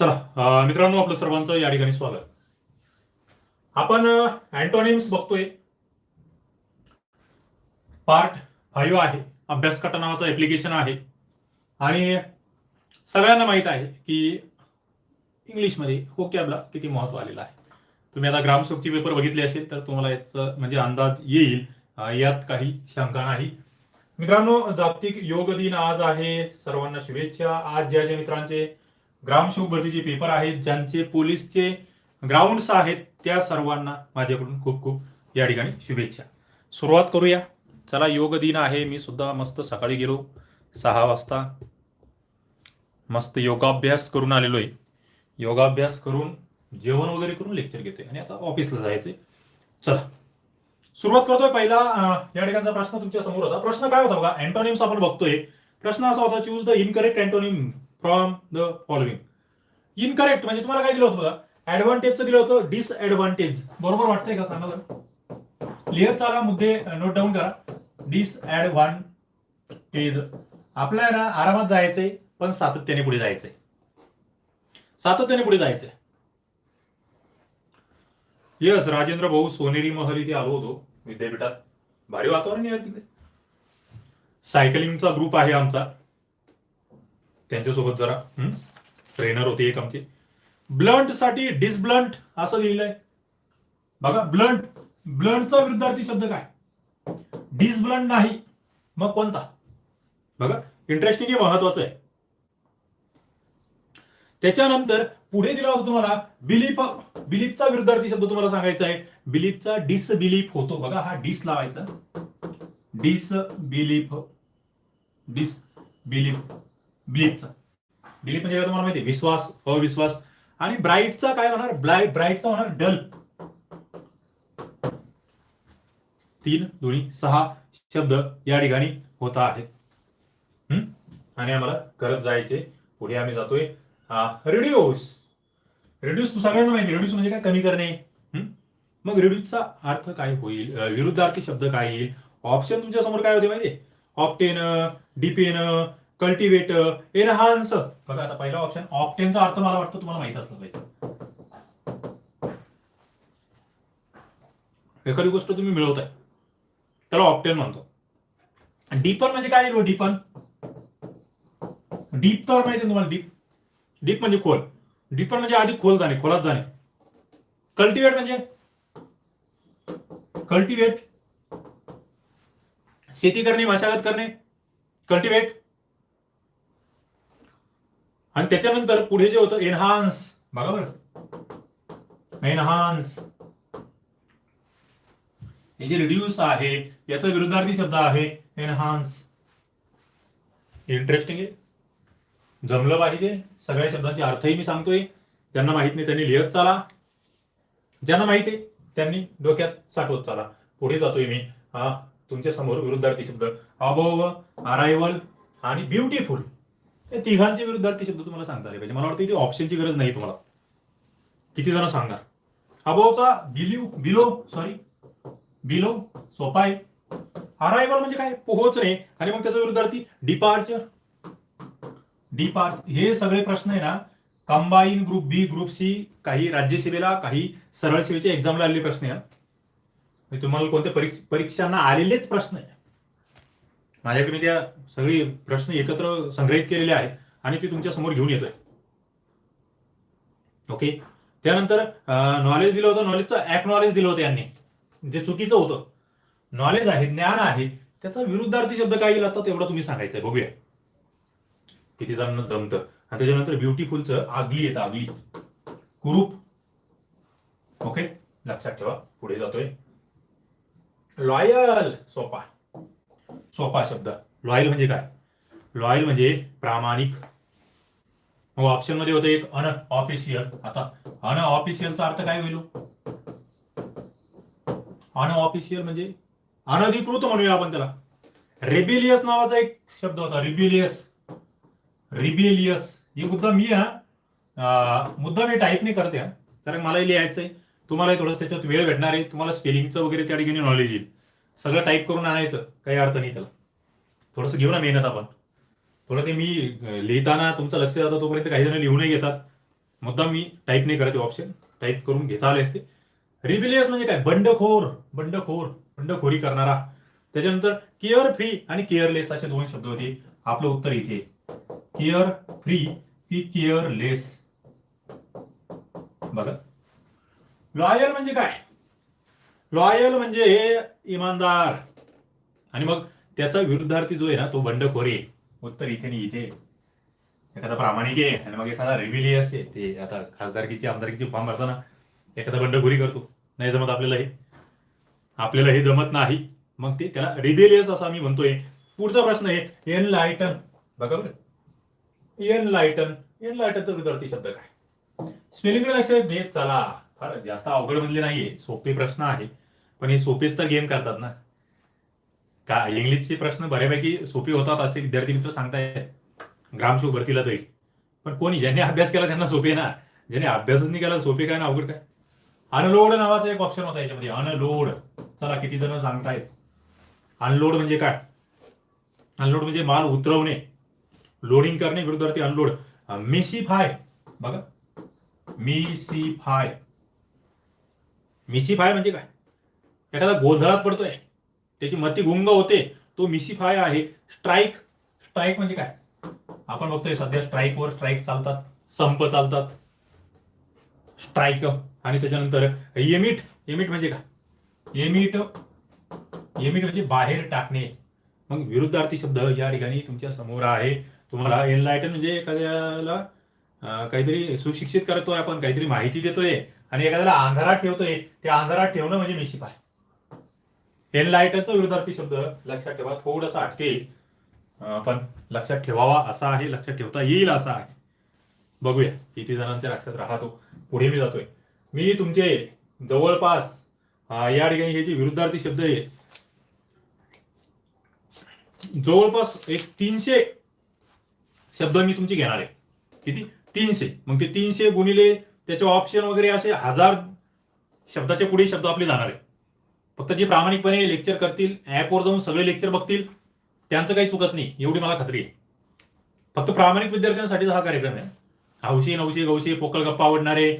चला मित्रांनो आपलं सर्वांचं या ठिकाणी स्वागत. आपण अँटोनिम्स बघतोय. पार्ट फाईव्ह आहे. अभ्यास नावाचं ऍप्लिकेशन आहे. आणि सगळ्यांना माहीत आहे की इंग्लिशमध्ये होकॅबला किती महत्त्व आलेलं आहे. तुम्ही आता ग्रामसेवकची पेपर बघितले असेल तर तुम्हाला याचा म्हणजे अंदाज येईल. यात काही शंका नाही. मित्रांनो जागतिक योग दिन आज आहे. सर्वांना शुभेच्छा. आज ज्या ज्या मित्रांचे ग्रामसेवक भरतीचे पेपर आहेत ज्यांचे पोलीसचे ग्राउंड्स आहेत त्या सर्वांना माझ्याकडून खूप खूप या ठिकाणी शुभेच्छा. सुरुवात करूया. चला योग दिन आहे. मी सुद्धा मस्त सकाळी गेलो. सहा वाजता मस्त योगाभ्यास करून आलेलो आहे योगाभ्यास करून जेवण वगैरे करून लेक्चर घेतोय. आणि आता ऑफिसला जायचंय. चला. सुरुवात करतोय पहिला. या ठिकाणचा प्रश्न तुमच्यासमोर होता. प्रश्न काय होता बघा? अँटोनिम्स आपण बघतोय. प्रश्न असा होता choose the incorrect antonym from the following incorrect म्हणजे तुम्हाला काय दिलं होतं बघा? ऍडव्हान्टेजचं दिलं होतं डिसएडव्हान्टेज बरोबर वाटतंय का सांगा बरं? लिहत चाला मुद्दे नोट डाऊन करा. डिसएडव्हान्टेज आपल्याला ना आरामात जायचंय पण सातत्याने पुढे जायचंय. सातत्याने पुढे जायचंय. यस राजेंद्र भाऊ सोनेरी महल इथे आलो होतो विद्यापीठात. भारी वातावरण आहे तिथे. सायकलिंगचा ग्रुप आहे आमचा. त्यांच्यासोबत जरा ट्रेनर होती एक आमची. ब्लंटसाठी डिसब्लंट असं लिहिलंय. बघा ब्लंट ब्लंटचा विरुद्धार्थी शब्द काय? डिसब्लंट नाही. मग कोणता? बघा इंटरेस्टिंग हे महत्वाचं आहे. त्याच्यानंतर पुढे दिला होता तुम्हाला बिलीप बिलीपचा विरुद्धार्थी शब्द तुम्हाला सांगायचा आहे. बिलीपचा डिसबिलीफ होतो. बघा हा डिस लावायचा. डिस बिलीफ डिस बिलीफ बिलीपचा बिलीप म्हणजे काय तुम्हाला माहिती विश्वास अविश्वास. आणि ब्राईटचा काय होणार? ब्राईट ब्राईटचा होणार डल. तीन दोन्ही सहा शब्द या ठिकाणी होता आहेत आणि आम्हाला करत जायचे. पुढे आम्ही जातोय. रिड्यूस रिड्यूस सगळ्यांना माहिती रिड्यूस म्हणजे काय? कमी करणे. हम्म? मग रिड्यूसचा अर्थ काय होईल? विरुद्धार्थी शब्द काय येईल? ऑप्शन तुमच्यासमोर काय होते माहितीये ऑप्टेन डिपेन कल्टिवेट एनहान्स बघा आता पहिला ऑप्शन ऑप्टेनचा अर्थ मला वाटतं तुम्हाला माहीत असलं पाहिजे. एखादी गोष्ट तुम्ही मिळवताय. त्याला ऑप्टेन म्हणतो. डीपन म्हणजे काय डीपन. डीप तर माहिती तुम्हाला डीप. डीप म्हणजे खोल. डीपर म्हणजे आधी खोल जाणे खोलात जाणे. कल्टिवेट म्हणजे? कल्टिवेट. शेती करणे मशागत करणे. कल्टिवेट. आणि त्याच्यानंतर पुढे जे होतं एनहान्स बघा बरं. एनहान्स हे जे रिड्यूस आहे याचा विरुद्धार्थी शब्द आहे एनहान्स इंटरेस्टिंग आहे. जमलं पाहिजे. सगळ्या शब्दांचे अर्थही मी सांगतोय. ज्यांना माहीत नाही त्यांनी लिहत चाला. ज्यांना माहिती आहे त्यांनी डोक्यात साठवत चाला. पुढे जातोय मी. तुमच्यासमोर विरुद्धार्थी शब्द. अबोव अरायवल आणि ब्युटिफुल या तिघांचे विरुद्धार्थी शब्द तुम्हाला सांगता आले पाहिजे. मला वाटतं इथे ऑप्शनची गरज नाही तुम्हाला. किती जण सांगणार? अबोवचा बिलिव बिलो सॉरी बिलो सोपा आहे अरायवल म्हणजे काय? पोहोचणे. आणि मग त्याचा विरुद्धार्थी डिपार्चर डिपार्च हे सगळे प्रश्न आहे ना combine group B group C काही राज्यसेवेला काही सरळ सेवेच्या एक्झामला आलेले प्रश्न आहे तुम्हाला कोणत्या परीक्षांना आलेलेच प्रश्न आहे. माझ्याकडे मी त्या सगळी प्रश्न एकत्र संग्रहित केलेले आहेत आणि ते तुमच्यासमोर घेऊन येतोय. ओके त्यानंतर नॉलेज दिलं होतं नॉलेजचं ऍक्नॉलेज दिलं होतं यांनी. जे चुकीचं होतं. नॉलेज आहे ज्ञान आहे त्याचा विरुद्धार्थी शब्द काय येईल आता तेवढा तुम्ही सांगायचंय बघूया. किती जणांना जमतं. आणि त्याच्यानंतर ब्युटिफुलचं आगली येतं आगली. कुरूप. ओके लक्षात ठेवा. पुढे जातोय. लॉयल सोपा. सोपा शब्द. लॉयल म्हणजे काय? लॉयल म्हणजे प्रामाणिक. मग ऑप्शनमध्ये होतं एक अन ऑफिशियल आता अन ऑफिशियलचा अर्थ काय होईल? अन ऑफिशियल म्हणजे अनधिकृत म्हणूया आपण त्याला. रेबिलियस नावाचा एक शब्द होता. रिबिलियस रिबिलियस ही मुद्दा मी हा मुद्दा मी टाईप नाही करते कारण मला लिहायचंय. तुम्हाला थोडं त्याच्यात वेळ भेटणार आहे. तुम्हाला स्पेलिंगचं वगैरे त्या ठिकाणी नॉलेज येईल. सगळं टाईप करून आणायचं काही अर्थ नाही त्याला. थोडंसं घेऊ ना मेहनत आपण. थोडं ते मी लिहिताना तुमचं लक्ष जातं तोपर्यंत काही जण लिहूनही घेतात. मुद्दा मी टाईप नाही करत ऑप्शन टाईप करून घेता आले असते. रिबिलियस म्हणजे काय? बंडखोर बंडखोर बंडखोरी करणारा. त्याच्यानंतर केअर फ्री आणि केअरलेस असे दोन शब्द होते. आपलं उत्तर इथे. केअर फ्री की केअरलेस बघा. लॉयल म्हणजे काय? लॉयल म्हणजे इमानदार. आणि मग त्याचा विरुद्धार्थी जो आहे ना तो बंडखोरी आहे. उत्तर इथे नाही इथे. एखादा प्रामाणिक आहे. आणि मग एखादा रिबिलियस आहे. ते आता खासदारकीची आमदारकीची फॉर्म भरताना एखादा बंडखोरी करतो. नाही जमत आपल्याला हे. आपल्याला हे जमत नाही. मग ते त्याला रिबिलियस असं आम्ही म्हणतोय. पुढचा प्रश्न आहे एन लायटन बघा बरं. एन लायटन एन लायटनचा विद्यार्थी शब्द काय? स्पेलिंगकडे लक्ष देत चला. फार जास्त अवघड म्हणले नाहीये. सोपे प्रश्न आहे. पण हे सोपेच तर गेम करतात ना. का इंग्लिशचे प्रश्न बऱ्यापैकी सोपे होतात असे विद्यार्थी मित्र सांगतायत. ग्रामशो भरतीला तरी पण कोणी ज्यांनी अभ्यास केला त्यांना सोपे ना. ज्यांनी अभ्यासच नाही केला सोपे काय ना अवघड काय? अनलोड नावाचा एक ऑप्शन होता याच्यामध्ये. अनलोड. चला किती जण सांगतायत. अनलोड म्हणजे काय? अनलोड म्हणजे माल उतरवणे. लोडिंग करणे विरुद्धार्थी अनलोड. मिसिफाय. बघा. मिसिफाय. मिसिफाय म्हणजे काय? एखादा गोंधळात पडतोय. त्याची मती गुंग होते. तो मिसिफाय आहे. स्ट्राईक स्ट्राईक म्हणजे काय? आपण बघतोय सध्या स्ट्राईकवर स्ट्राईक चालतात. संप चालतात. स्ट्राईक आणि त्याच्यानंतर येमिट येमिट म्हणजे काय? येमिट येमिट म्हणजे बाहेर टाकणे. मग विरुद्धार्थी शब्द या ठिकाणी तुमच्यासमोर आहे. तुम्हाला एनलायटन म्हणजे एखाद्याला काहीतरी सुशिक्षित करतोय आपण काहीतरी माहिती देतोय आणि एखाद्याला अंधारात ठेवतोय. त्या अंधारात ठेवणं म्हणजे मिसिफाय एनलायटनचा विरुद्धार्थी शब्द लक्षात ठेवा थोडासा अटकेल पण लक्षात ठेवावा असा आहे लक्षात ठेवता येईल असा आहे. बघूया किती जणांच्या लक्षात राहतो. पुढे मी जातोय. मी तुमचे जवळपास या ठिकाणी हे जे विरुद्धार्थी शब्द आहे जवळपास एक तीनशे शब्द मी तुमची घेणार आहे. किती? तीनशे. मग ते तीनशे गुणिले त्याचे ऑप्शन वगैरे असे हजार शब्दाच्या पुढे शब्द आपले जाणार आहे. फक्त जे प्रामाणिकपणे लेक्चर करतील ऍपवर जाऊन सगळे लेक्चर बघतील त्यांचं काही चुकत नाही एवढी मला खात्री आहे. फक्त प्रामाणिक विद्यार्थ्यांसाठीचा हा कार्यक्रम आहे. हौशी नवशी गौशी पोकळ गप्पा आवडणारे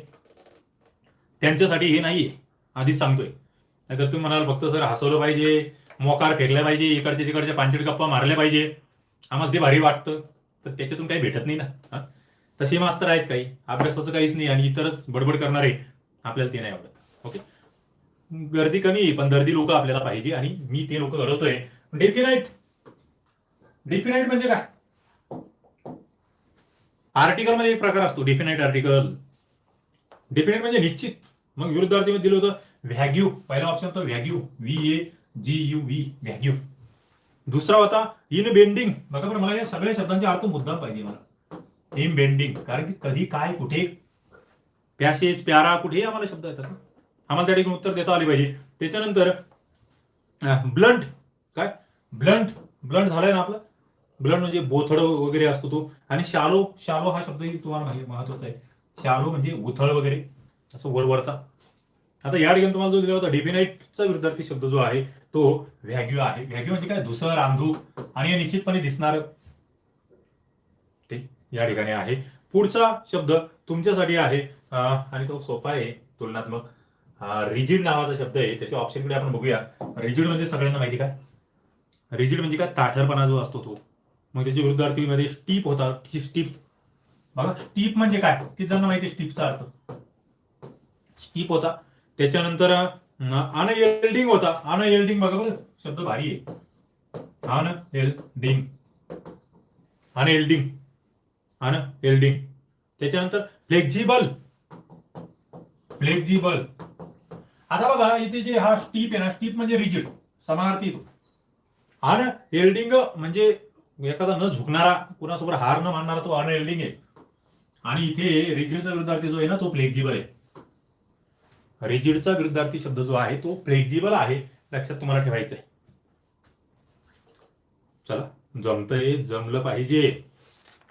त्यांच्यासाठी हे नाहीये आधीच सांगतोय. नाहीतर तुम्ही म्हणाल फक्त सर हसवलं पाहिजे मोकार फेकल्या पाहिजे इकडच्या तिकडच्या पांचट गप्पा मारल्या पाहिजे. आम्हाला ते भारी वाटतं तर त्याच्यातून काही भेटत नाही ना तसे मास्तर आहेत काही अभ्यासाचं काहीच नाही आणि इतरच बडबड करणारे आपल्याला ते नाही आवडत. ओके? गर्दी कमी आहे, पण गर्दी लोक आपल्याला पाहिजे आणि मी ते लोक घडवतोय. डेफिनाईट डेफिनाईट म्हणजे काय? आर्टिकलमध्ये एक प्रकार असतो डेफिनाईट आर्टिकल डेफिनेट म्हणजे निश्चित. मग विरुद्धार्थीमध्ये दिलं होतं व्हॅग्यू पहिला ऑप्शन होता vague V A G U V vague दुसरा होता इन बेंडिंग बघा मला या सगळ्या शब्दांचे अर्थ मुद्दाम पाहिजे मला. इन बेंडिंग कारण की कधी काय कुठे पॅसेज प्यारा कुठे आम्हाला शब्द येतात ना. आम्हाला त्या ठिकाणी उत्तर देता आली पाहिजे. त्याच्यानंतर ब्लंट. काय? ब्लंट. ब्लंट झालाय ना आपलं? ब्लंट म्हणजे बोथड वगैरे असतो तो. आणि शालो शालो हा शब्दही तुम्हाला महत्त्वाचा आहे. शालो म्हणजे उथळ वगैरे. असं वरवरचा आता या ठिकाणी तुम्हाला जो दिला होता डेफिनाईटचा विरुद्धार्थी शब्द जो आहे तो व्हॅग्यू आहे. व्हॅग्यू म्हणजे काय? धुसर आंधूक आणि निश्चितपणे दिसणार ते या ठिकाणी आहे. पुढचा शब्द तुमच्यासाठी आहे. आणि तो सोपा आहे तुलनात्मक. रिजिड नावाचा शब्द आहे. त्याच्या ऑप्शनकडे आपण बघूया. रिजिड म्हणजे सगळ्यांना माहिती काय रिजिड म्हणजे काय? ताठरपणा जो असतो तो. मग त्याच्या विरुद्धार्थीमध्ये स्टीप होता. स्टीप बघा स्टीप म्हणजे काय? किती जणांना माहिती स्टीपचा अर्थ? स्टीप होता. त्याच्यानंतर अनएल्डिंग होता. अनएल्डिंग बघा बरं. शब्द भारी आहे. अनएल्डिंग अनएल्डिंग अनएल्डिंग त्याच्यानंतर फ्लेक्झिबल फ्लेक्झिबल आता बघा इथे जे हा स्टीप आहे ना स्टीप म्हणजे रिजिड समानार्थी येतो अन एल्डिंग म्हणजे एखादा न झुकणारा कुणासोबत हार न मानणारा तो अन एल्डिंग आहे. आणि इथे रिजिडचा विरुद्धार्थी जो आहे ना तो फ्लेक्झिबल आहे. रिजिडचा विरुद्धार्थी शब्द जो आहे तो फ्लेक्झिबल आहे. लक्षात तुम्हाला ठेवायचं आहे चला जमतंय जमलं पाहिजे.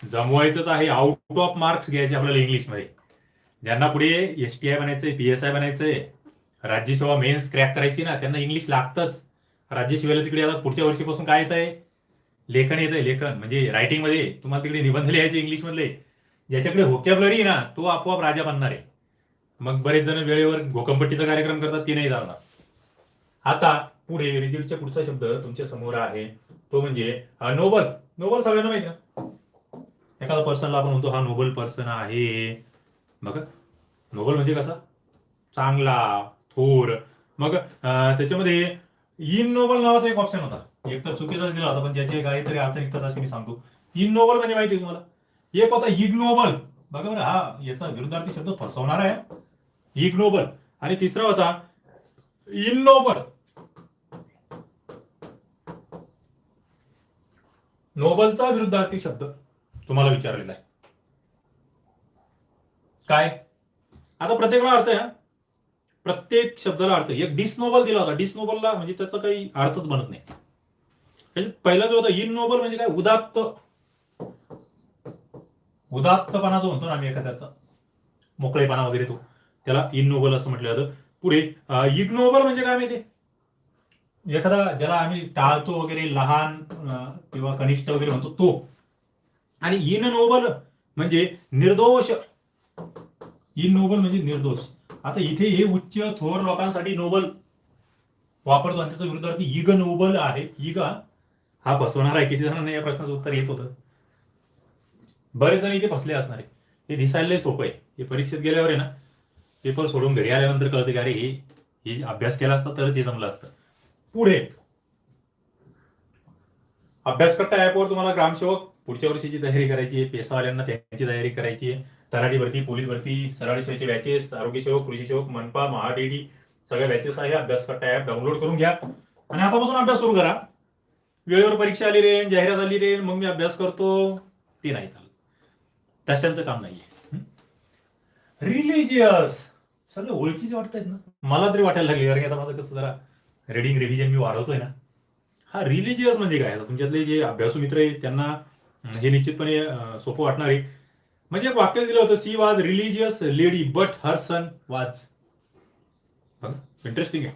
जमवायचंच आहे. आउट ऑफ मार्क्स घ्यायचे आपल्याला इंग्लिशमध्ये ज्यांना पुढे एस टी आय बनायचंय पी एस आय बनायचंय राज्यसेवा मेन्स क्रॅक करायची ना त्यांना इंग्लिश लागतंच. राज्यसेवेला तिकडे आता पुढच्या वर्षीपासून काय येत आहे लेखन येत आहे लेखन. म्हणजे रायटिंगमध्ये तुम्हाला तिकडे निबंध लिहायचे इंग्लिश मधले. ज्याच्याकडे होकॅबलरी ना तो आपोआप राजा बनणार आहे. मग बरेच जण वेळेवर घोकंपट्टीचा कार्यक्रम करतात ती नाही जाणार. आता पुढे रिजिटचा पुढचा शब्द तुमच्यासमोर आहे. तो म्हणजे नोबल. नोबल सगळ्यांना माहिती ना? एखादा पर्सनला आपण म्हणतो हा नोबल पर्सन आहे. बघा. नोबल म्हणजे कसा? चांगला. थोर. मग त्याच्यामध्ये इन नोबल नावाचा एक ऑप्शन होता. एक तर चुकीचा दिला होता पण ज्याचे काहीतरी अर्थ निघतात असे मी सांगतो. इन नोबल म्हणजे माहिती आहे तुम्हाला? एक होता इग्नोबल बघा बरं हा याचा विरुद्धार्थी शब्द फसवणार आहे. इग्नोबल आणि तिसरा होता इनोबल नोबलचा विरुद्धार्थी शब्द तुम्हाला विचारलेला आहे. काय? आता प्रत्येकाला अर्थ आहे प्रत्येक शब्दाला अर्थ. एक डिस्नोबल दिला होता. डिस्नोबलला म्हणजे त्याचा काही अर्थच बनत नाही. पहिला जो होता इन नोबल म्हणजे काय? उदात्त. उदात्तपणा जो म्हणतो ना आम्ही एखाद्याचा मोकळेपणा वगैरे तो त्याला इनोबल असं म्हटलं जातं. पुढे इग्नोबल म्हणजे काय माहिती? एखादा ज्याला आम्ही टाळतो वगैरे लहान किंवा कनिष्ठ वगैरे म्हणतो तो. आणि इन नोबल म्हणजे निर्दोष. इन नोबल म्हणजे निर्दोष. आता इथे हे उच्च थोर लोकांसाठी नोबल वापरतो आणि त्याचा विरुद्धार्थी इग नोबल आहे. इग हा फसवणार आहे. किती जणांना या प्रश्नाचं उत्तर येत होतं? बरेच जण इथे फसले असणार आहे. हे दिसायला सोपं आहे. हे परीक्षेत गेल्यावर आहे ना पेपर सोडून घरी आल्यानंतर कळतं की अरे हे हे अभ्यास केला असता तरच हे जमलं असतं. पुढे. अभ्यासकट्टा ऍपवर तुम्हाला ग्रामसेवक पुढच्या वर्षीची तयारी करायची आहे. पेसावाल्यांना त्यांची तयारी करायची आहे. तलाठी भरती पोलीस भरती सरळ सेवेचे बॅचेस आरोग्य सेवक कृषी सेवक मनपा महाडीडी सगळ्या बॅचेस आहे. करता ऍप डाउनलोड करून घ्या. आणि आतापासून अभ्यास सुरू करा. वेळेवर परीक्षा आली रे जाहिरात आली रे मग मी अभ्यास करतो. ते नाही चालत. तशांचं काम नाहीये. रिलिजियस सगळे ओळखीचे वाटतायत ना. मला तरी वाटायला लागले कारण आता माझं कसं जरा रिडिंग रिव्हिजन मी वाढवतोय ना. हा रिलिजियस म्हणजे काय? आता तुमच्यातले जे अभ्यासू मित्र आहेत त्यांना हे निश्चितपणे सोपं वाटणार आहे. म्हणजे वाक्य दिलं होतं she was religious lady but her son was interesting आहे.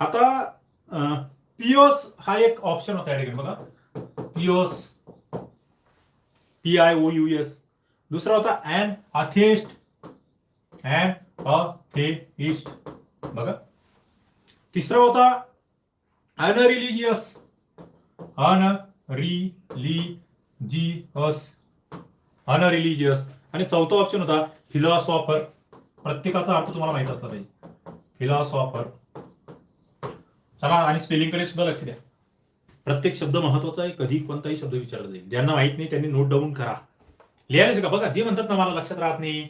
आता पिओस हा एक ऑप्शन होता या ठिकाणी, बघा. Pious P I O U S दुसरा होता अँड अथेस्ट अँड अथेइस्ट बघा. तिसरा होता अनरिलिजियस अनरिलिजियस अनरिलिजियस आणि चौथा ऑप्शन होता फिलॉसॉफर प्रत्येकाचा अर्थ तुम्हाला माहीत असला पाहिजे. फिलॉसॉफर चला आणि स्पेलिंगकडे सुद्धा लक्ष द्या. प्रत्येक शब्द महत्त्वाचा आहे कधी कोणताही शब्द विचारला जाईल. ज्यांना माहीत नाही त्यांनी नोट डाऊन करा. लिहायला शिका बघा जे म्हणतात ना मला लक्षात राहत नाही.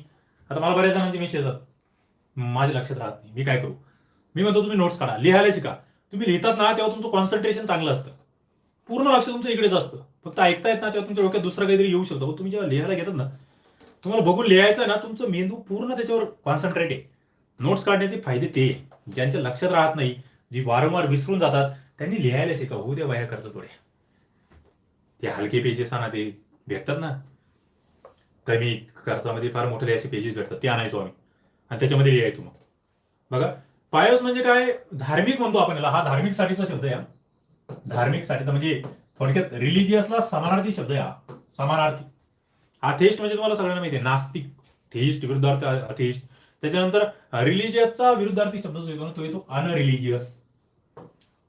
आता मला बऱ्याच जणांचे मेसेज येतात. माझे लक्षात राहत नाही. मी काय करू? मी म्हणतो तुम्ही नोट्स काढा. लिहायला शिका तुम्ही लिहितात ना तेव्हा तुमचं कॉन्सन्ट्रेशन चांगलं असतं. पूर्ण लक्ष तुमचं इकडेच असतं. फक्त ऐकता येत ना तेव्हा तुमच्या डोक्यात दुसरं काहीतरी येऊ शकतो. तुम्ही जेव्हा लिहायला घेतात ना तुम्हाला बघून लिहायचं आहे ना तुमचं मेंदू पूर्ण त्याच्यावर कॉन्सन्ट्रेट आहे. नोट्स काढण्याचे फायदे ते ज्यांच्या लक्षात राहत नाही जी वारंवार विसरून जातात त्यांनी लिहायला शिका. होऊ द्या वया करतात थोड्या ते हलके पेजेस आणा ते. भेटतात ना? कमी खर्चामध्ये फार मोठे असे पेजेस भेटतात. ते आणायचो आम्ही. आणि त्याच्यामध्ये लिहायचो मग. बघा पायस म्हणजे काय? धार्मिक म्हणतो आपण याला. हा धार्मिक साठीचा शब्द आहे धार्मिक साठीचा म्हणजे थोडक्यात रिलिजियसला समानार्थी शब्द या. समानार्थी. अथेस्ट म्हणजे तुम्हाला सगळ्यांना माहिती आहे नास्तिक. थेस्ट विरुद्धार्थ अथेस्ट. त्याच्यानंतर रिलिजियसचा विरुद्धार्थी शब्द जो येतो ना तो येतो अनरिलिजियस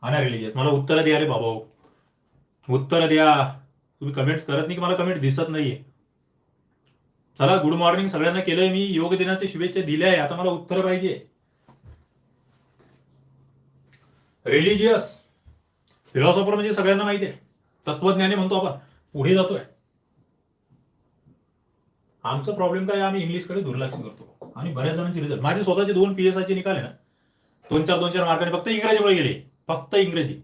अनरिलिजियस मला उत्तर द्या रे बाबा. उत्तर द्या. तुम्ही कमेंट्स करत नाही की मला कमेंट दिसत नाहीये. चला गुड मॉर्निंग सगळ्यांना केलंय मी. योग दिनाच्या शुभेच्छा दिल्या आहे. आता मला उत्तर पाहिजे. रिलिजियस फिलॉसॉफर म्हणजे सगळ्यांना माहिती आहे. तत्वज्ञानी म्हणतो आपण. पुढे जातोय. आमचा प्रॉब्लेम काय आम्ही इंग्लिशकडे दुर्लक्ष करतो. आणि बऱ्याच जणांचे रिझल्ट माझे स्वतःचे दोन पी एस आयचे निकाले ना. दोन चार दोन चार मार्काने फक्त इंग्रजीमुळे गेले. फक्त इंग्रजी.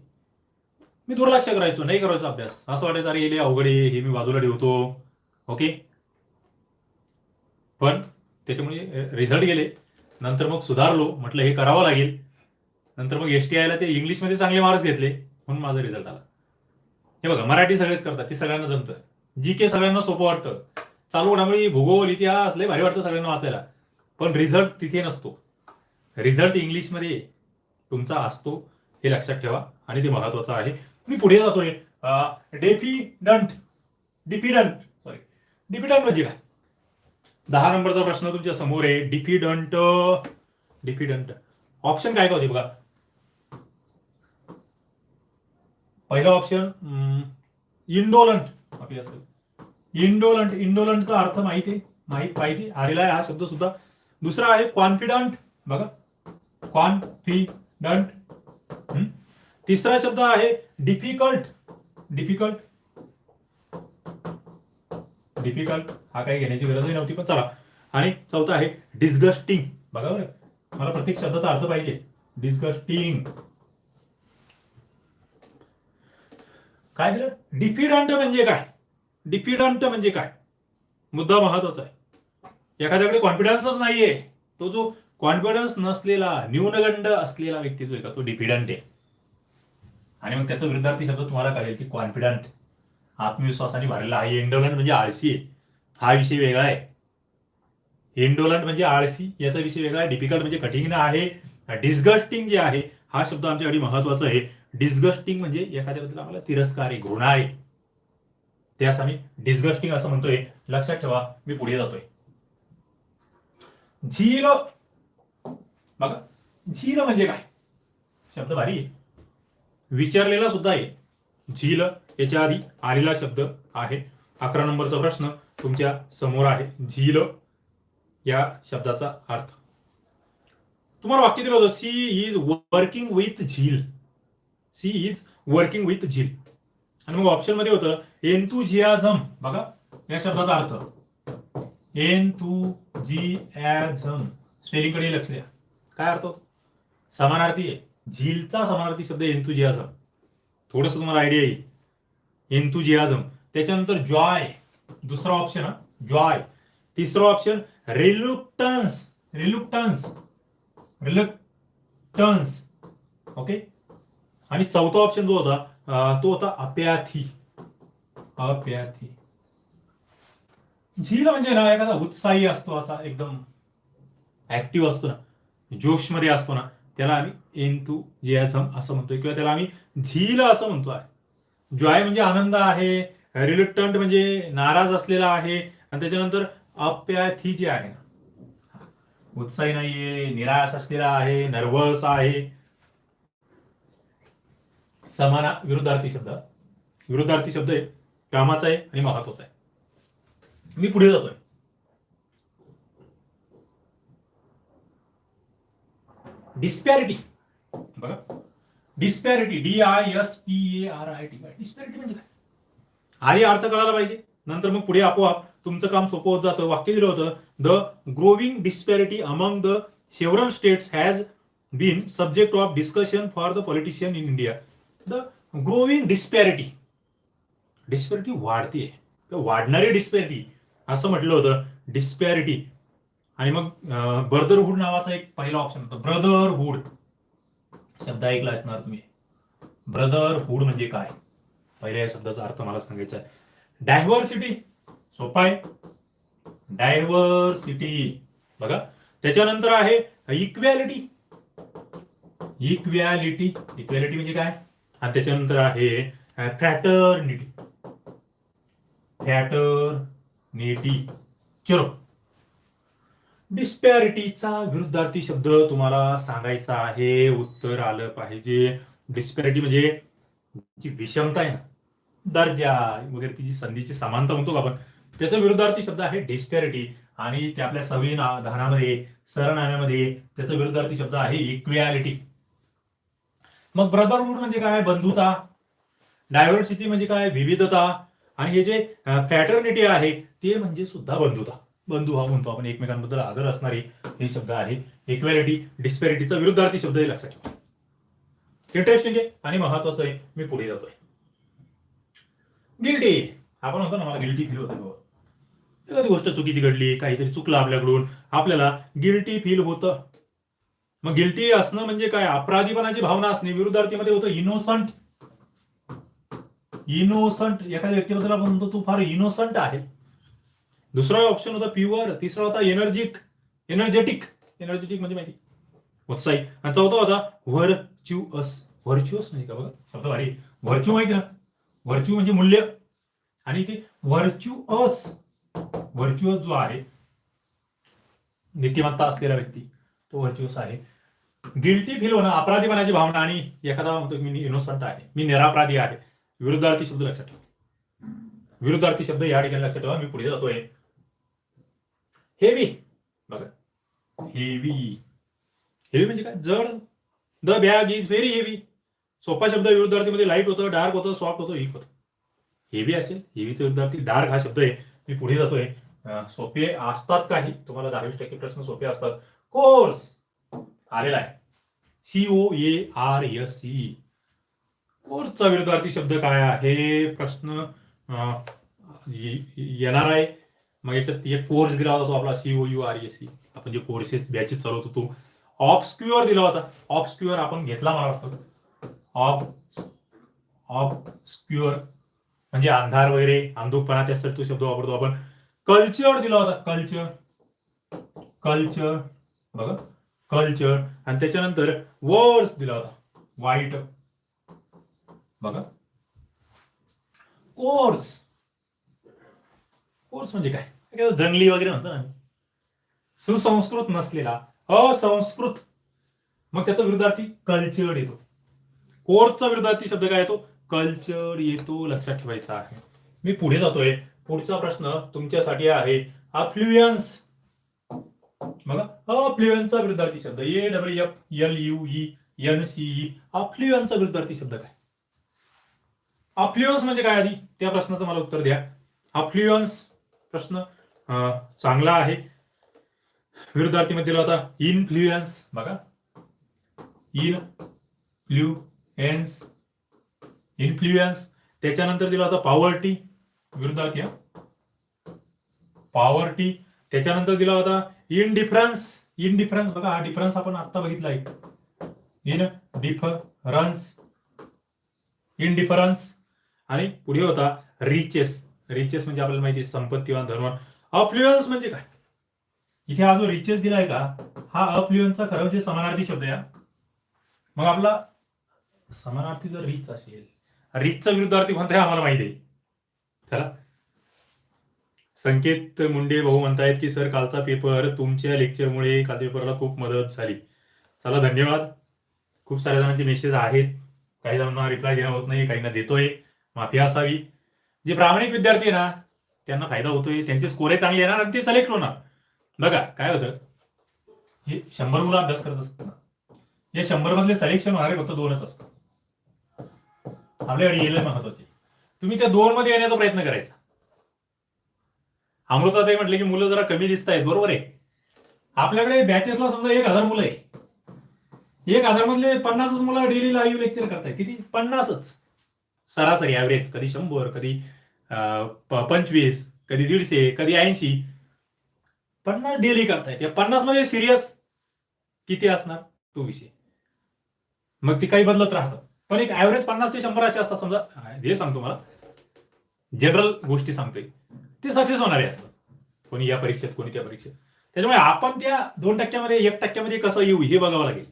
मी दुर्लक्ष करायचो नाही करायचो अभ्यास. असं वाटायचं अरे गेले अवघड आहे. हे मी बाजूला ठेवतो. ओके पण त्याच्यामुळे रिझल्ट गेले. नंतर मग सुधारलो. म्हटलं हे करावं लागेल. नंतर मग एस टी आयला ते इंग्लिशमध्ये चांगले मार्क्स घेतले. म्हणून माझा रिझल्ट आला. हे बघा मराठी सगळेच करतात ते सगळ्यांना जमतं. जी के सगळ्यांना सोपं वाटतं. चालू घडामोडी भूगोल इतिहास लय भारी वाटतं सगळ्यांना वाचायला. पण रिझल्ट तिथे नसतो. रिझल्ट इंग्लिशमध्ये तुमचा असतो हे लक्षात ठेवा. आणि ते महत्वाचं आहे. मी पुढे जातोय. डेफिडंट डिफिडंट सॉरी डिफिडंट म्हणजे काय? दहा नंबरचा प्रश्न तुमच्यासमोर आहे. डिफिडंट डिफिडंट ऑप्शन काय का होते बघा? पहिला ऑप्शन इंडोलंट आपली असेल इंडोलंट इंडोलंटचा अर्थ माहिती आहे. माहीत पाहिजे आलेला आहे हा शब्द सुद्धा. दुसरा आहे कॉन्फिडंट बघा. कॉन्फिडंट हम्म. तिसरा शब्द आहे डिफिकल्ट डिफिकल्ट डिफिकल्ट हा काही घेण्याची गरजही नव्हती पण चला. आणि चौथा आहे डिस्गस्टिंग बघा बरं. मला प्रत्येक शब्दाचा अर्थ पाहिजे. डिस्गस्टिंग काय दिलं? डिफिडंट म्हणजे काय? डिफिडंट म्हणजे काय? मुद्दा महत्त्वाचा आहे. एखाद्याकडे कॉन्फिडन्सच नाहीये. तो जो कॉन्फिडन्स नसलेला न्यूनगंड असलेला व्यक्ती जो आहे का तो डिफिडंट आहे. आणि मग त्याचा विरुद्धार्थी शब्द तुम्हाला कळेल की कॉन्फिडंट आत्मविश्वासाने भरलेला आहे. इंडोलंट म्हणजे आळसी आहे. हा विषय वेगळा आहे. इंडोलंट म्हणजे आळसी याचा विषय वेगळा आहे. डिफिकल्ट म्हणजे कठीण आहे. डिस्गस्टिंग जे आहे हा शब्द आमच्यासाठी महत्त्वाचा आहे. डिस्गस्टिंग म्हणजे एखाद्याबद्दल आम्हाला तिरस्कार आहे घृणा आहे त्यास आम्ही डिस्गस्टिंग असं म्हणतोय. लक्षात ठेवा मी पुढे जातोय. झील बघा झील म्हणजे काय? शब्द भारी आहे. विचारलेला सुद्धा आहे. झील याच्या आधी आलेला शब्द आहे. अकरा नंबरचा प्रश्न तुमच्यासमोर आहे. झील या शब्दाचा अर्थ. तुम्हाला वाक्य दिलं होतं she is working with zeal she is working with zeal. आणि मग ऑप्शनमध्ये होतं एन्थुझियाझम बघा या शब्दाचा अर्थ. एन्थुझियाझम स्पेलिंगकडे लक्ष द्या. काय अर्थ? समानार्थी आहे. झीलचा समानार्थी शब्द एन्थुझियाझम थोडस तुम्हाला आयडिया येईल. एन्थुझियाझम त्याच्यानंतर जॉय दुसरा ऑप्शन हा. जॉय तिसरा ऑप्शन रिलुक्टन्स रिलुक्टन्स रिलुक्टन्स ओके आणि चौथा ऑप्शन जो होता तो होता अप्याथी अप्याथी झील म्हणजे ना एखादा उत्साही असतो असा एकदम ऍक्टिव्ह असतो ना जोशमध्ये असतो ना त्याला आम्ही एंतू जियाझम असं म्हणतोय. किंवा त्याला आम्ही झील असं म्हणतो आहे. जॉय म्हणजे आनंद आहे रिलुक्टंट म्हणजे नाराज असलेला आहे आणि त्याच्यानंतर अप्याथी जे आहे ना उत्साही नाहीये निराश असलेला आहे नर्वस आहे समाना विरुद्धार्थी शब्द. विरुद्धार्थी शब्द आहे कामाचा आहे आणि महत्त्वाचा आहे. मी पुढे जातोय. डिस्पॅरिटी बघा. Disparity D I S P A R I T disparity म्हणजे काय? आधी अर्थ कळायला पाहिजे. नंतर मग पुढे आपोआप तुमचं काम सोपं होत जातं. वाक्य दिलं होतं. The growing disparity among the several states has been subject of discussion for the politician in India the growing disparity disparity वाढतीये. वाढणारी डिस्पॅरिटी असं म्हटलं होतं. डिस्पॅरिटी आणि मग ब्रदरहूड नावाचा एक पहिला ऑप्शन होता. ब्रदरहूड शब्द ऐकला असणार तुम्ही. ब्रदरहूड म्हणजे काय? पहिल्या या शब्दाचा अर्थ मला सांगायचा आहे. डायव्हर्सिटी सोपा आहे. डायव्हर्सिटी बघा. त्याच्यानंतर आहे इक्वॅलिटी इक्वॅलिटी इक्वॅलिटी म्हणजे काय? आणि त्याच्यानंतर आहे फॅटर्निटी फॅटर्निटी चलो. डिस्पॅरिटीचा विरुद्धार्थी शब्द तुम्हाला सांगायचा आहे उत्तर आलं पाहिजे. डिस्पॅरिटी म्हणजे जी विषमता आहे ना दर्जा वगैरे तिची संधीची समानता म्हणतो का आपण त्याचा विरुद्धार्थी शब्द आहे डिस्पॅरिटी आणि ते आपल्या संविधानामध्ये सरनाम्यामध्ये त्याचा विरुद्धार्थी शब्द आहे इक्वॅलिटी मग ब्रदरहूड म्हणजे काय? बंधुता. डायव्हर्सिटी म्हणजे काय? विविधता. आणि हे जे फॅटर्निटी आहे ते म्हणजे सुद्धा बंधुता. बंधू हा म्हणतो आपण एकमेकांबद्दल आदर असणारे हे शब्द आहे. इक्वॅलिटी डिस्पॅरिटीचा विरुद्धार्थी शब्द हे लक्षात ठेवा. इंटरेस्टिंग आहे आणि महत्वाचं आहे मी पुढे जातोय. गिल्टी आपण म्हणतो ना मला गिल्टी फील होतं बाबा. एखादी गोष्ट चुकीची घडली काहीतरी चुकलं आपल्याकडून आपल्याला गिल्टी फील होतं. मग गिल्टी असणं म्हणजे काय? अपराधीपणाची भावना असणे. विरुद्धार्थीमध्ये होतं इनोसंट इनोसंट एखाद्या व्यक्तीबद्दल आपण म्हणतो तू फार इनोसंट आहे. दुसरा ऑप्शन होता प्युअर तिसरा होता एनर्जिक एनर्जेटिक एनर्जेटिक म्हणजे माहिती. उत्साही आणि चौथा होता व्हर्च्युअस व्हर्च्युअस म्हणजे का बघा? शब्द भारी. व्हर्च्यू माहिती ना? व्हर्च्यू म्हणजे मूल्य. आणि ते व्हर्च्युअस व्हर्च्युअस जो आहे नीतिमत्ता असलेला व्यक्ती तो व्हर्च्युअस आहे. गिल्टी फील होणं अपराधीपणाची भावना आणि एखादा म्हणतो मी इनोसंट आहे. मी निरापराधी आहे. विरुद्धार्थी शब्द लक्षात ठेवा. विरुद्धार्थी शब्द या ठिकाणी लक्षात ठेवा. मी पुढे जातोय. हेवी बघा. हेवी हेवी म्हणजे काय? जड. The bag is very heavy सोपा शब्द विरुद्धार्थीमध्ये लाइट होतं डार्क होतं सॉफ्ट होतं वीक होतं. हेवी असेल. हेवीचा विरुद्धार्थी डार्क हा शब्द आहे. मी पुढे जातोय. सोपे असतात काही. तुम्हाला दहावीस टक्के प्रश्न सोपे असतात. कोर्स आलेला आहे. C O A R S E कोर्सचा विरुद्धार्थी शब्द काय आहे? प्रश्न येणार आहे. मग याच्यात एक कोर्स दिला होता तो आपला C O U R S E आपण जे कोर्सेस बॅचेस चालवतो तो. ऑब्स्क्युअर दिला होता. ऑब्स्क्युअर आपण घेतला मला वाटतं. ऑफ ऑब्स्क्युअर म्हणजे अंधार वगैरे अंधुकपणा त्यासाठी तो शब्द वापरतो आपण. कल्चर दिला होता. कल्चर कल्चर बघा. कल्चर आणि त्याच्यानंतर वर्स दिला होता. वाईट. बघा. कोर्स. कोर्स म्हणजे काय? जंगली वगैरे म्हणतो ना सुसंस्कृत नसलेला असंस्कृत. मग त्याचा विरुद्धार्थी कल्चर येतो. कोर्सचा विरुद्धार्थी शब्द काय येतो? कल्चर येतो. लक्षात ठेवायचा आहे. मी पुढे जातोय. पुढचा प्रश्न तुमच्यासाठी आहे. अफ्लुएन्स. बघा. अफ्लुएन्सचा विरुद्धार्थी शब्द. A W F L U E N C अफ्लुएन्सचा विरुद्धार्थी शब्द काय? अफ्लुएन्स म्हणजे काय आधी? त्या प्रश्नाचं मला उत्तर द्या. अफ्लुएन्स प्रश्न चांगला आहे. विरुद्धार्थी मध्ये दिला होता इन्फ्लुएन्स. बघा. इन्फ्लुएन्स. इन्फ्लुएन्स. त्याच्यानंतर दिला होता पॉवर्टी विरुद्धार्थी पॉवर्टी त्याच्यानंतर दिला होता इनडिफरन्स इनडिफरन्स बघा हा डिफरन्स आपण आता बघितला आहे इन डिफरन्स इनडिफरन्स आणि पुढे होता रिचेस रिचेस म्हणजे आपल्याला माहिती संपत्तीवान धनवान अप्लुएन्स म्हणजे काय? इथे हा जो रिचेस दिलाय का हा अप्लुएन्सचा खरं म्हणजे समानार्थी शब्द आहे मग आपला समानार्थी जर रिच असेल रिचचा विरुद्धार्थी कोणता आहे आम्हाला माहिती आहे. चला. संकेत मुंडे भाऊ म्हणतायत की सर कालचा पेपर तुमच्या लेक्चरमुळे कालच्या पेपरला खूप मदत झाली. चला धन्यवाद. खूप साऱ्या जणांचे मेसेज आहेत. काही जणांना रिप्लाय देणं होत नाही काहींना देतोय. माफी असावी. जे प्रामाणिक विद्यार्थी आहे ना त्यांना फायदा होतोय. त्यांचे स्कोरे चांगले येणार आणि ते सिलेक्ट होणार. बघा काय होतं? जे शंभर मुलं अभ्यास करत असतात ना या शंभर मधले सिलेक्शन होणारे फक्त दोनच असतात. आपल्याकडे येलं महत्त्वाचे. तुम्ही त्या दोन मध्ये येण्याचा प्रयत्न करायचा. अमृताताई म्हटले की मुलं जरा कमी दिसत आहेत. बरोबर आहे. आपल्याकडे बॅचेसला समजा एक हजार मुलं आहे एक हजार मधले पन्नासच मुलं डेली लाईव्ह लेक्चर करतायत. किती? पन्नासच. सरासरी ऍव्हरेज कधी शंभर कधी पंचवीस कधी दीडशे कधी ऐंशी. पन्नास डेली करतायत. या पन्नासमध्ये सिरियस किती असणार? तो विषय. मग ती काही बदलत राहतं. पण एक ऍव्हरेज पन्नास ते शंभर असे असतात. समजा हे सांगतो मला. जनरल गोष्टी सांगतोय. ते सक्सेस होणारे असतात. कोणी या परीक्षेत कोणी त्या परीक्षेत. त्याच्यामुळे आपण त्या दोन टक्क्यामध्ये एक टक्क्यामध्ये कसं येऊ हे बघावं लागेल.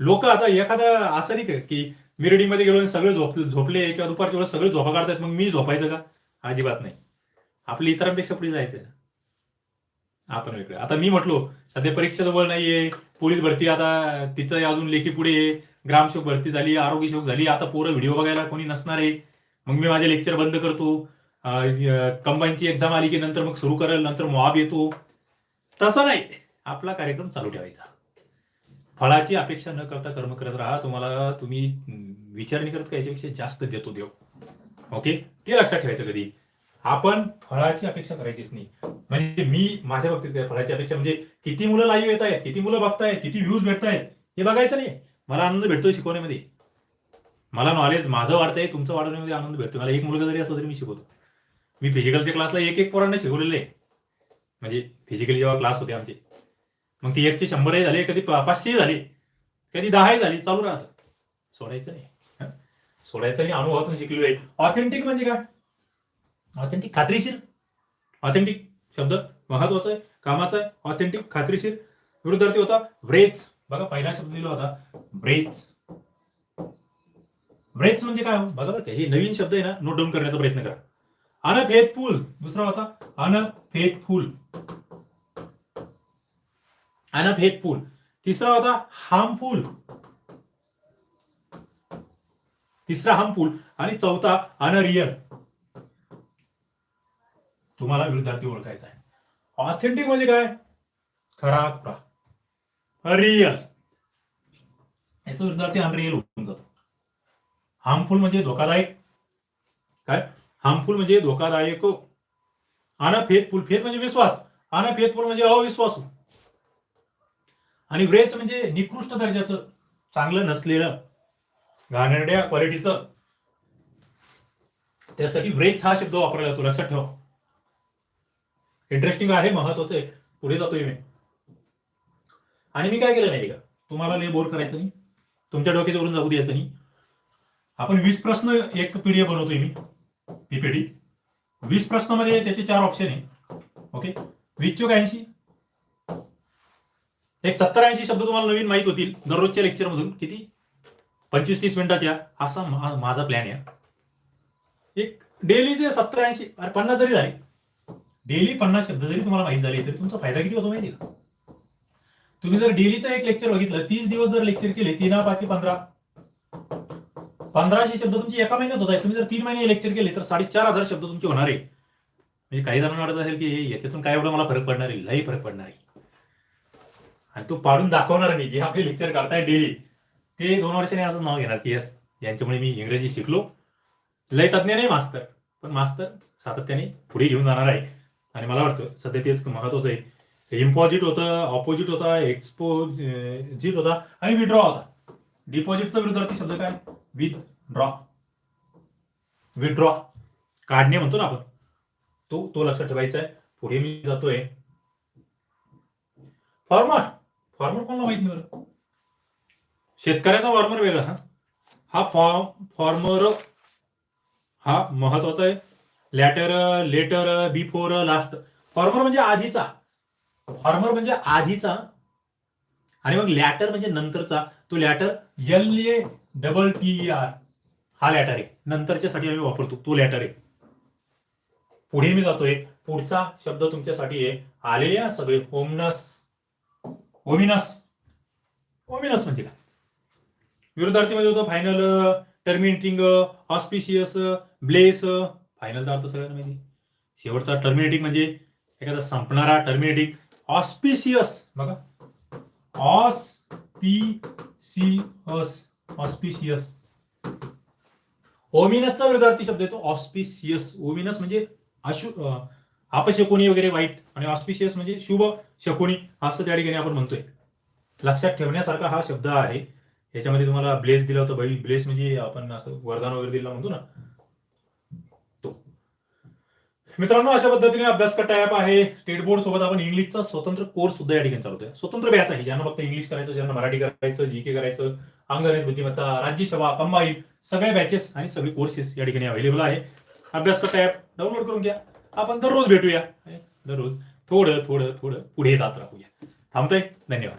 लोक आता एखादा असं नाही का की मिरडीमध्ये मध्ये गेलो आणि सगळे झोप झोपले किंवा दुपारच्या वेळेस सगळे झोपा काढतात मग मी झोपायचं का? अजिबात नाही. आपल्या इतरांपेक्षा पुढे जायचं. आपण वेगळं. आता मी म्हटलो सध्या परीक्षा जवळ नाहीये. पोलीस भरती आता तिचं अजून लेखी पुढे ग्रामसेवक भरती झाली आरोग्य सेवक झाली आता पोरं व्हिडिओ बघायला कोणी नसणार आहे. मग मी माझे लेक्चर बंद करतो. कंबाईनची एक्झाम आली की नंतर मग सुरू करेल नंतर मॉब येतो. तसं नाही. आपला कार्यक्रम चालू ठेवायचा. फळाची अपेक्षा न करता कर्म करत राहा. तुम्हाला तुम्ही विचार नाही करत का याच्यापेक्षा जास्त देतो देव. ओके? ते लक्षात ठेवायचं कधी. आपण फळाची अपेक्षा करायचीच नाही. म्हणजे मी माझ्या बाबतीत काय फळाची अपेक्षा म्हणजे किती मुलं लाईव्ह येत आहेत किती मुलं बघतायत किती व्ह्यूज भेटतायत हे बघायचं नाही. मला आनंद भेटतोय शिकवण्यामध्ये. मला नॉलेज माझं वाढतंय तुमचं वाढवण्यामध्ये आनंद भेटतो मला एक मुलगा जरी असला तरी मी शिकवतो. मी फिजिकलच्या क्लासला एक एक पोरांना शिकवलेले. म्हणजे फिजिकली जेव्हा क्लास होते आमचे मग ती एकचे शंभरही झाले कधी पा- पाचशेही झाले कधी दहाही झाली चालू राहतं. सोडायचं नाही. सोडायचं नाही अनुभवातून शिकलो आहे ऑथेंटिक म्हणजे काय? ऑथेंटिक खात्रीशीर. ऑथेंटिक शब्द महत्त्वाचा आहे कामाचा आहे. ऑथेंटिक खात्रीशीर. विरुद्धार्थी होता ब्रेच. बघा पहिला शब्द दिला होता ब्रेच. ब्रेच म्हणजे काय? बघा बरं हे नवीन शब्द आहे ना नोट डाऊन करण्याचा प्रयत्न करा. अनफेथफुल दुसरा होता अनफेथफुल अनफेथफुल तिसरा होता हार्मफुल तिसरा हार्मफुल आणि चौथा अनरियल तुम्हाला विरुद्धार्थी ओळखायचा आहे. ऑथेंटिक म्हणजे काय? खरा खुरा. रिअल याचा विरुद्धार्थी अनरियल होऊन जातो. हार्मफुल म्हणजे धोकादायक. काय? हार्मफुल म्हणजे धोकादायक हो. अनफेथफुल फेथ म्हणजे विश्वास. अनफेथफुल म्हणजे अविश्वासू. आणि व्रेच म्हणजे निकृष्ट दर्जाचं चांगलं नसलेलं घाणेरड्या क्वालिटीचं. त्यासाठी व्रेच हा शब्द वापरला जातो लक्षात ठेवा. इंटरेस्टिंग आहे महत्वाचं आहे. पुढे जातोय मी. आणि मी काय केलं नाही का? तुम्हाला लय बोर करायचं नाही. तुमच्या डोक्याच्या वरून जाऊ द्यायचं नाही. आपण वीस प्रश्न एक पीडीएफ बनवतोय मी. पीपीडी वीस प्रश्नामध्ये त्याचे चार ऑप्शन आहे. ओके वीस चोक ऐंशी. एक सत्तर ऐंशी शब्द तुम्हाला नवीन माहीत होतील. दररोजच्या लेक्चर मधून. किती? पंचवीस तीस मिनिटाच्या. असा माझा प्लॅन आहे. एक डेलीचे सत्तर ऐंशी अरे पन्नास जरी झाले. डेली पन्नास शब्द जरी तुम्हाला माहीत झाले तरी तुमचा फायदा किती होतो माहिती का? तुम्ही जर डेलीचं एक लेक्चर बघितलं तीस दिवस जर लेक्चर केले तीन पाचशे पंधरा. पंधराशे शब्द तुमचे एका महिन्यात होत आहेत. तुम्ही जर तीन महिने लेक्चर केले तर साडेचार हजार शब्द तुमचे होणार आहे म्हणजे काही जणांना वाटत असेल की याच्यातून काय एवढं मला फरक पडणार आहे? लई फरक पडणार आहे. आणि तो पाडून दाखवणार मी. जे आपले लेक्चर काढताय डेली ते दोन वर्षाने असं नाव घेणार की यस यांच्यामुळे मी इंग्रजी शिकलो. लय तज्ञ नाही मास्तर पण मास्तर सातत्याने पुढे घेऊन जाणार आहे. आणि मला वाटतं सध्या तेच महत्वाचं आहे. इम्पॉजिट होतं ऑपोजिट होता एक्सपोजिट होता आणि विड्रॉ होता. डिपॉझिटचा विरुद्धार्थी शब्द काय? विथड्रॉ विथड्रॉ काढणे म्हणतो ना आपण. तो तो लक्षात ठेवायचा आहे. पुढे मी जातोय. फॉर्मर फॉर्मर कोणाला माहीत नाही बरं. शेतकऱ्याचा फॉर्मर वेगळा हा. हा फॉर्म फॉर्मर हा महत्त्वाचा आहे. Latter letter before last former म्हणजे आधीचा. फॉर्मर म्हणजे आधीचा. आणि मग लॅटर म्हणजे नंतरचा. तो latter L A double T R हा लॅटर आहे. नंतरच्या साठी आम्ही वापरतो. तो लॅटर आहे. पुढे मी जातोय. पुढचा शब्द तुमच्यासाठी आहे. आलेले सगळे होमनस ओमिनस ओमिनस म्हणजे काय? म्हणजे होतं फायनल टर्मिनेटिंग ऑस्पिशियस ब्लेस फायनलचा अर्थ सगळ्यांना माहिती. शेवटचा टर्मिनेटिंग म्हणजे एखादा संपणारा टर्मिनेटिंग ऑस्पिशियस बघा. ऑस्पिसियस ऑस्पिशियस ओमिनसचा विरुद्धार्थी शब्द येतो ऑस्पिशियस ओमिनस म्हणजे अशु अपशकुनी वगैरे वाईट आणि ऑस्पिशियस म्हणजे शुभ शकुनी असं त्या ठिकाणी आपण म्हणतोय. लक्षात ठेवण्यासारखा हा शब्द आहे. याच्यामध्ये तुम्हाला ब्लेस दिला होता भाई ब्लेस म्हणजे आपण असं वरदान वगैरे दिला म्हणतो ना. तो. मित्रांनो अशा पद्धतीने अभ्यास करता आहे. स्टेट बोर्ड सोबत आपण इंग्लिशचा स्वतंत्र कोर्स सुद्धा या ठिकाणी चालवतोय. स्वतंत्र बॅच आहे. ज्यांना फक्त इंग्लिश करायचं ज्यांना मराठी करायचं जी के करायचं अंगणित बुद्धिमत्ता राज्यसभा कंबाईन सगळ्या बॅचेस आणि सगळे कोर्सेस या ठिकाणी अवेलेबल आहे. अभ्यास करता ऍप डाउनलोड करून घ्या. आपण दररोज भेटूया. दररोज थोडं थोडं थोडं पुढे जात राहूया. थांबतोय? धन्यवाद.